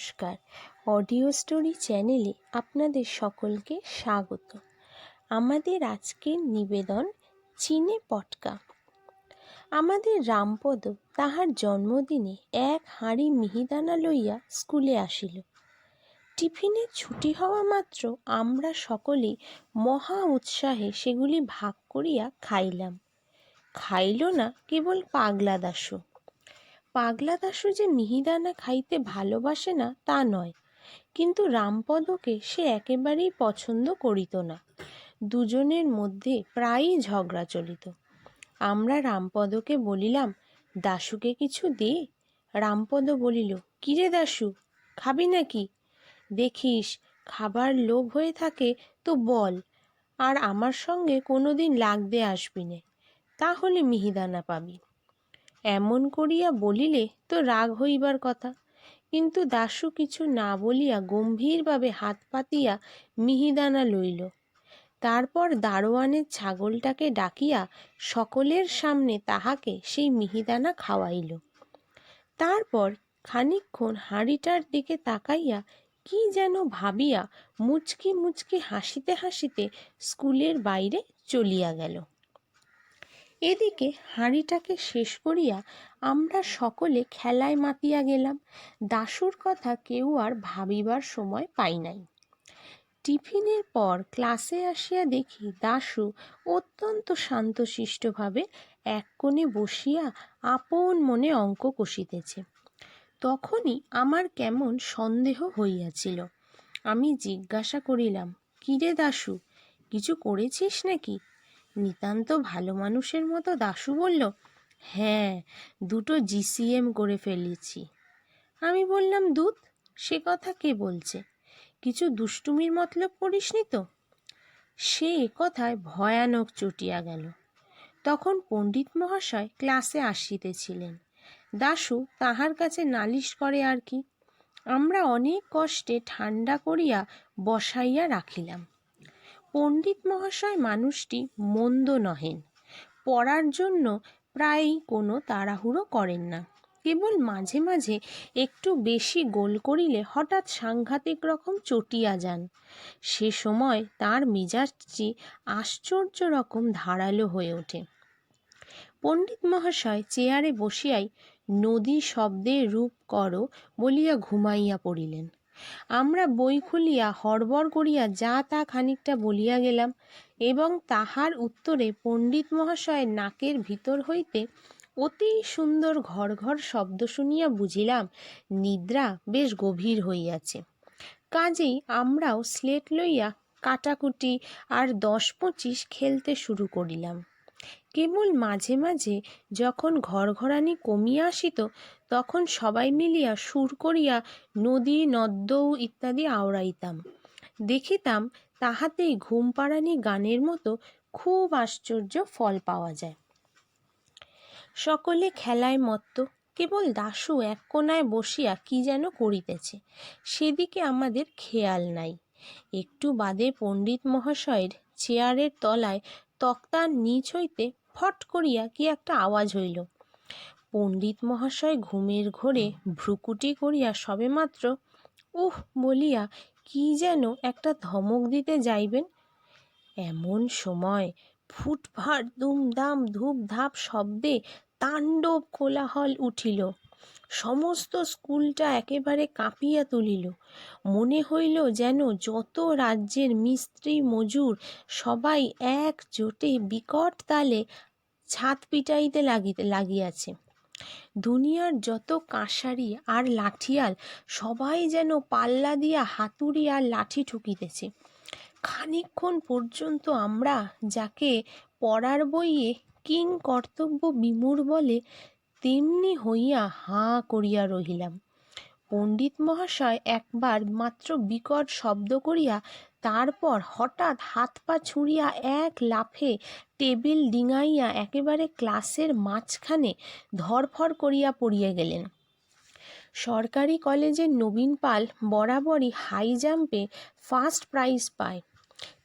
নমস্কার। Audio story চ্যানেলে আপনাদের সকলকে স্বাগত। আমাদের আজকের নিবেদন চীনে পটকা। আমাদের রামপদ তাহার জন্মদিনে এক হাঁড়ি মিহিদানা লইয়া স্কুলে আসিল। টিফিনে ছুটি হওয়া মাত্র আমরা সকলেই মহা উৎসাহে সেগুলি ভাগ করিয়া খাইলাম। খাইল না কেবল পাগলা দাসু পাগলা দাশু যে মিহিদানা খাইতে ভালোবাসে না, তা নয়। কিন্তু রামপদকে সে একেবারেই পছন্দ করিত না। দুজনের মধ্যে প্রায়ই ঝগড়া চলিত। আমরা রামপদকে বলিলাম, দাশুকে কিছু দে। রামপদ বলিল, কিরে দাশু, খাবি নাকি? দেখিস, খাবার লোভ হয়ে থাকে তো বল, আর আমার সঙ্গে কোনোদিন লাগতে আসবি নে। তাহলে মিহিদানা পাবি। এমন করিয়া বলিলে তো রাগ হইবার কথা। কিন্তু দাশু কিছু না বলিয়া গম্ভীরভাবে হাত পাতিয়া মিহিদানা লইল। তারপর দারোয়ানের ছাগলটাকে ডাকিয়া সকলের সামনে তাহাকে সেই মিহিদানা খাওয়াইল। তারপর খানিকক্ষণ হাঁড়িটার দিকে তাকাইয়া কি যেন ভাবিয়া মুচকি মুচকি হাসিতে হাসিতে স্কুলের বাইরে চলিয়া গেল। এদিকে হাঁড়িটাকে শেষ করিয়া আমরা সকলে খেলায় মাতিয়া গেলাম। দাশুর কথা কেউ আর ভাবিবার সময় পাই নাই। টিফিনের পর ক্লাসে আসিয়া দেখি দাশু অত্যন্ত শান্তশিষ্টভাবে এক কোণে বসিয়া আপন মনে অঙ্ক কষিতেছে। তখনই আমার কেমন সন্দেহ হইয়াছিল। আমি জিজ্ঞাসা করিলাম, কিরে দাশু, কিছু করেছিস নাকি? নিতান্ত ভালো মানুষের মতো দাশু বলল হ্যাঁ দুটো জিসিএম করে ফেলেছি। আমি বললাম, দুধ? সে কথা কে বলছে? কিছু দুষ্টুমির মতলব করিসনি তো? সে কথায় ভয়ানক চটিয়া গেল। তখন পণ্ডিত মহাশয় ক্লাসে আসিতেছিলেন। দাশু, তাহার কাছে নালিশ করে আর কি। আমরা অনেক কষ্টে ঠান্ডা করিয়া বসাইয়া রাখিলাম। পণ্ডিত মহাশয় মানুষটি মন্দ নহেন। পড়ার জন্য প্রায়ই কোনো তাড়াহুড়ো করেন না। কেবল মাঝে মাঝে একটু বেশি গোল করিলে হঠাৎ সাংঘাতিক রকম চটিয়া যান। সে সময় তার মেজাজটি আশ্চর্য রকম ধারালো হয়ে ওঠে। পণ্ডিত মহাশয় চেয়ারে বসিয়াই নদী শব্দে রূপ করো বলিয়া ঘুমাইয়া পড়িলেন। আমরা বই খুলিয়া হড়বড় করিয়া যা তা খানিকটা বলিয়া গেলাম এবং তাহার উত্তরে পণ্ডিত মহাশয়ের নাকের ভিতর হইতে অতি সুন্দর ঘর ঘর শব্দ শুনিয়া বুঝিলাম, নিদ্রা বেশ গভীর হইয়াছে। কাজেই আমরাও স্লেট লইয়া কাটাকুটি আর দশ পঁচিশ খেলতে শুরু করিলাম। কেবল মাঝে মাঝে যখন ঘরঘরানি কমিয়া আসিত তখন সবাই মিলিয়া সুর করিয়া নদী নদ্দৌ ইত্যাদি আওড়াইতাম। দেখিতাম তাহাতেই ঘুম পাড়ানি গানের মতো খুব আশ্চর্য ফল পাওয়া যায়। সকলে খেলায় মত্ত, কেবল দাশু এক কোনায় বসিয়া কি যেন করিতেছে, সেদিকে আমাদের খেয়াল নাই। একটু বাদে পণ্ডিত মহাশয়ের চেয়ারের তলায় তক্তার নিচ হইতে ফট করিয়া কি একটা আওয়াজ হইল। পণ্ডিত মহাশয় ঘুমের ঘোরে ভ্রুকুটি করিয়া সবেমাত্র, উহ, বলিয়া কি যেন একটা ধমক দিতে যাইবেন? এমন সময় ফুটফাট দুমদাম ধূপধাপ শব্দে তাণ্ডব কোলাহল উঠিল। সমস্ত স্কুলটা একেবারে কাঁপিয়া তুলিল। মনে হইল যেন যত রাজ্যের মিস্ত্রি, মজুর সবাই একজোটে বিকট তালে ছাদ পিটাইতে লাগিতে লাগিয়াছে। দুনিয়ার যত কাঁসারি আর লাঠিয়াল সবাই যেন পাল্লা দিয়া হাতুড়ি আর লাঠি ঠুকিতেছে। খানিকক্ষণ পর্যন্ত আমরা যাকে পড়ার বইয়ে কিং কর্তব্য বিমূর বলে তেমনি হইয়া হাঁ করিয়া রহিলাম। পণ্ডিত মহাশয় একবার মাত্র বিকট শব্দ করিয়া তারপর হঠাৎ হাত পা ছুঁড়িয়া এক লাফে টেবিল ডিঙাইয়া একেবারে ক্লাসের মাঝখানে ধরফর করিয়া পড়িয়া গেলেন। সরকারি কলেজের নবীন পাল বরাবরই হাই জাম্পে ফার্স্ট প্রাইজ পায়।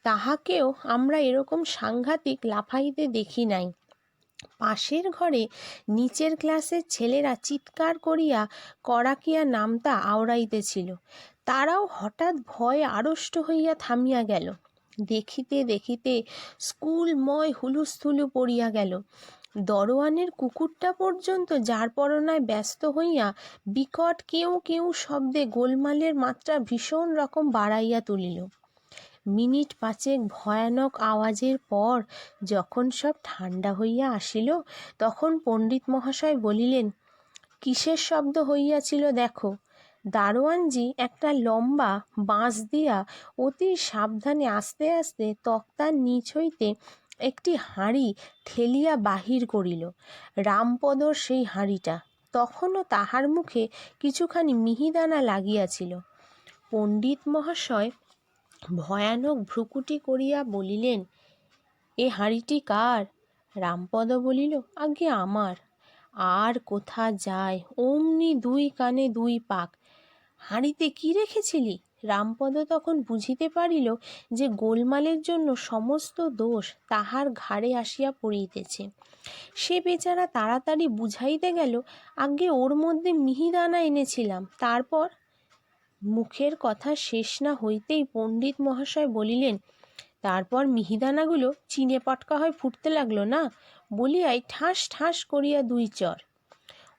তাহাকেও আমরা এরকম সাংঘাতিক লাফাইতে দেখি নাই। পাশের ঘরে নিচের ক্লাসের ছেলেরা চিৎকার করিয়া কড়াকিয়া নামতা আওড়াইতেছিল। তারাও হঠাৎ ভয়ে আড়ষ্ট হইয়া থামিয়া গেল। দেখিতে দেখিতে স্কুলময় হুলুস্থুলু পড়িয়া গেল। দরোয়ানের কুকুরটা পর্যন্ত যার পরনায় ব্যস্ত হইয়া বিকট কেউ কেউ শব্দে গোলমালের মাত্রা ভীষণ রকম বাড়াইয়া তুলিল। মিনিট পাঁচেক ভয়ানক আওয়াজের পর যখন সব ঠান্ডা হইয়া আসিল, তখন পণ্ডিত মহাশয় বলিলেন, কিসের শব্দ হইয়াছিল দেখো। দারোয়ানজি একটা লম্বা বাঁশ দিয়া অতি সাবধানে আস্তে আস্তে তক্তার নিচ হইতে একটি হাঁড়ি ঠেলিয়া বাহির করিল। রামপদর সেই হাঁড়িটা। তখনও তাহার মুখে কিছুখানি মিহিদানা লাগিয়াছিল। পণ্ডিত মহাশয় ভয়ানক ভ্রুকুটি করিয়া বলিলেন, এ হাঁড়িটি কার? রামপদ বলিল আগে আমার। আর কোথা যায়? অমনি দুই কানে দুই পাক। হাঁড়িতে কি রেখেছিলি? রামপদ তখন বুঝিতে পারিল যে গোলমালের জন্য সমস্ত দোষ তাহার ঘাড়ে আসিয়া পড়িতেছে। সে বেচারা তাড়াতাড়ি বুঝাইতে গেল আগে ওর মধ্যে মিহিদানা এনেছিলাম। তারপর? মুখের কথা শেষ না হইতেই পণ্ডিত মহাশয় বলিলেন, তারপর মিহিদানাগুলো চিনে পটকা হয়ে ফুটতে লাগল না? বলিয়াই ঠাস ঠাস করিয়া দুই চর।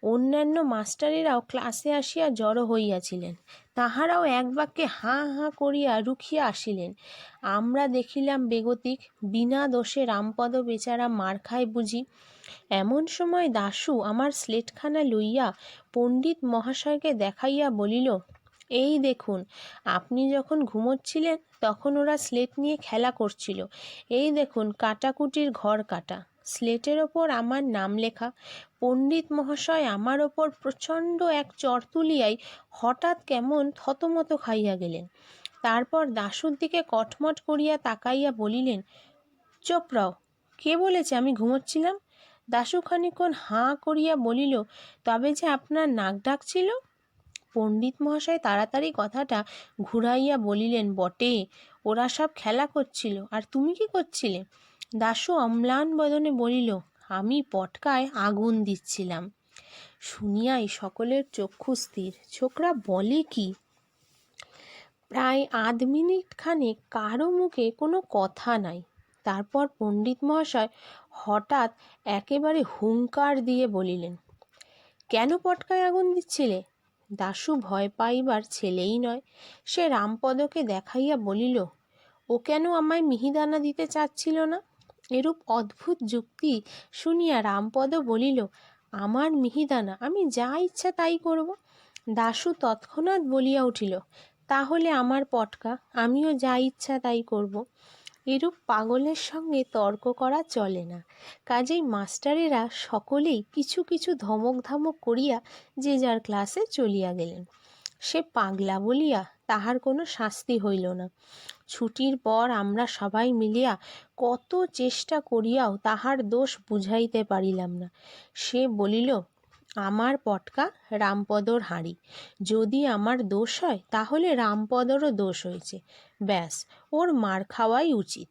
অন্যান্য মাস্টারেরাও ক্লাসে আসিয়া জড়ো হইয়াছিলেন। তাহারাও এক বাক্যে হাঁ হাঁ করিয়া রুখিয়া আসিলেন। আমরা দেখিলাম বেগতিক, বিনা দোষে রামপদ বেচারা মার খায় বুঝি। এমন সময় দাশু আমার স্লেটখানা লইয়া পণ্ডিত মহাশয়কে দেখাইয়া বলিল, এই দেখুন, আপনি যখন ঘুমোচ্ছিলেন তখন ওরা স্লেট নিয়ে খেলা করছিল। এই দেখুন, কাটাকুটির ঘর কাটা। স্লেটের ওপর আমার নাম লেখা। পণ্ডিত মহাশয় আমার ওপর প্রচণ্ড এক চর তুলিয়াই হঠাৎ কেমন থতমত খাইয়া গেলেন। তারপর দাশুর দিকে কটমট করিয়া তাকাইয়া বলিলেন চোপরাও কে বলেছে আমি ঘুমোচ্ছিলাম? দাশু খানিক্ষণ হাঁ করিয়া বলিল, তবে যে আপনার নাক ডাকছিল? পণ্ডিত মহাশয় তাড়াতাড়ি কথাটা ঘুরাইয়া বলিলেন, বটে, ওরা সব খেলা করছিল, আর তুমি কি করছিলে? দাশু অম্লান বদনে বলিল, আমি পটকায় আগুন দিচ্ছিলাম। শুনিয়াই সকলের চক্ষু স্থির। ছোকরা বলে কি? প্রায় আধ মিনিট খানে কারও মুখে কোনো কথা নাই। তারপর পণ্ডিত মহাশয় হঠাৎ একেবারে হুঙ্কার দিয়ে বলিলেন, কেন পটকায় আগুন দিচ্ছিলে? দাশু ভয় পাইবার ছেলেই নয়, সে রামপদকে দেখাইয়া বলিল, ও কেন আমায় মিহিদানা দিতে চাচ্ছিল না? এরূপ অদ্ভুত যুক্তি শুনিয়া রামপদ বলিল, আমার মিহিদানা, আমি যা ইচ্ছা তাই করব। দাশু তৎক্ষণাৎ বলিয়া উঠিল, তাহলে আমার পটকা, আমিও যা ইচ্ছা তাই করব। এরূপ পাগলের সঙ্গে তর্ক করা চলে না। কাজেই মাস্টারেরা সকলেই কিছু কিছু ধমক ধমক করিয়া যে যার ক্লাসে চলিয়া গেলেন। সে পাগলা বলিয়া তাহার কোনো শাস্তি হইল না। ছুটির পর আমরা সবাই মিলিয়া কত চেষ্টা করিয়াও তাহার দোষ বুঝাইতে পারিলাম না। সে বলিল, আমার পটকা রামপদর হাঁড়ি। যদি আমার দোষ হয়, তাহলে রামপদরও দোষ হয়েছে। ব্যাস, ওর মার খাওয়াই উচিত।